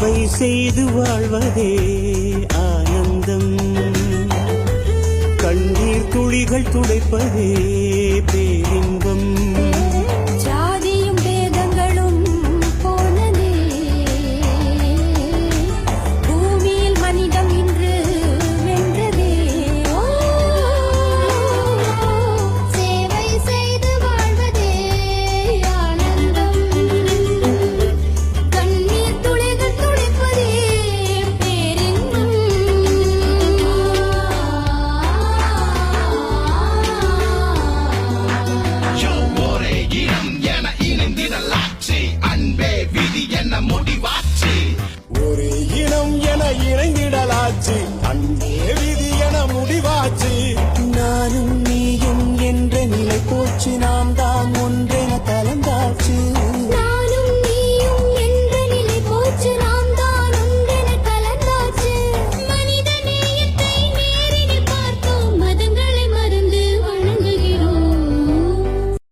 சேவை செய்து வாழ்வதே ஆனந்தம். கண்ணீர் துளிகள் துடைப்பதே பேரின்பம். party.